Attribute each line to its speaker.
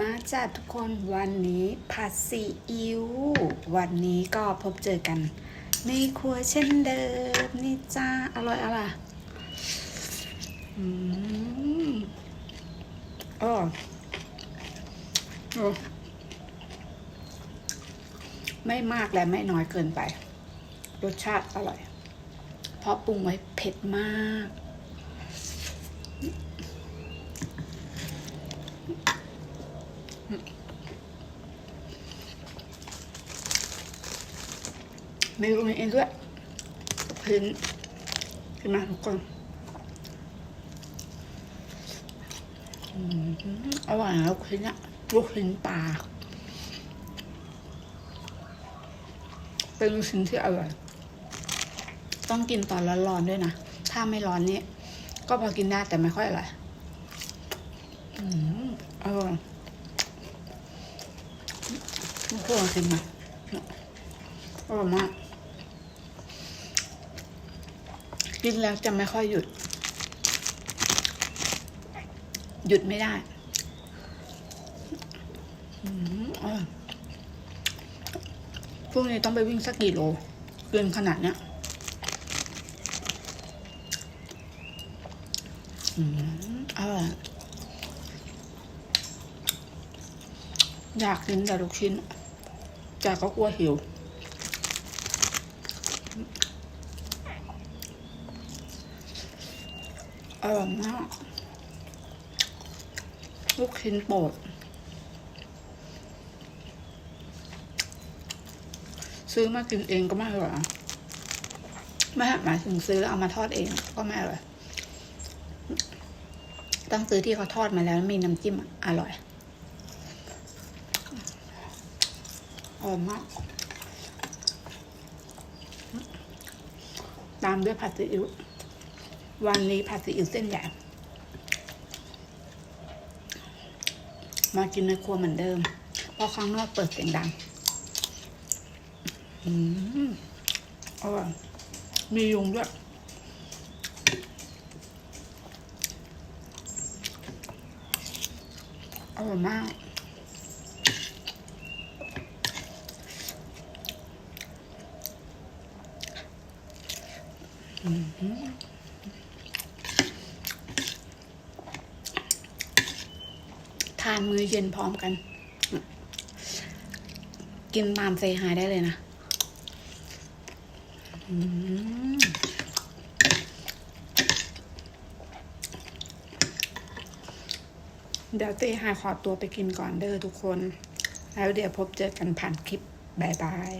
Speaker 1: มาจ้าทุกคนวันนี้ผัดซีอิ๊ววันนี้ก็พบเจอกัน ในครัวเช่นเดิม นี่จ้า อร่อยอะไรอยอืมอ๋อโอ้ไม่มากและไม่น้อยเกินไป รสชาติอร่อย เพราะปรุงไว้เผ็ดมาก เมนูนี้เองด้วยพื้นขึ้นมาทุกคนอร่อยนะลูกชิ้นอะลูกชิ้นปลาเป็นลูกชิ้นที่อร่อย ต้องกินตอนร้อนๆด้วยนะ ถ้าไม่ร้อนนี่ก็พอกินได้แต่ไม่ค่อยอร่อยอืมอร่อย ทุกคนกินมาอร่อยมากกินแล้วจะไม่ค่อยหยุด หยุดไม่ได้พรุ่งนี้ต้องไปวิ่งสักกี่โลเกินขนาดเนี้ยอืมอร่อยอยากกินแต่ลูกชิ้น แต่ก็กลัวหิว อร่อยมาก ลูกชิ้นโปรดซื้อมากินเองก็ไม่อร่อยไม่หมายถึงซื้อแล้วเอามาทอดเองก็ไม่อร่อยต้องซื้อที่เขาทอดมาแล้วมีน้ำจิ้มอร่อย อร่อยมาก ตามด้วยผัดซีอิ๊ว วันนี้ผัดซีอิ๊วเส้นใหญ่ มากินในครัวเหมือนเดิม เพราะข้างนอกเปิดเสียงดัง อืมอร่อยมียุงด้วยอร่อยมาก ทานมื้อเย็นพร้อมกัน กินตามเซฮายได้เลยนะเดี๋ยวเซฮายขอตัวไปกินก่อนเด้อทุกคน แล้วเดี๋ยวพบเจอกันผ่านคลิปบายบาย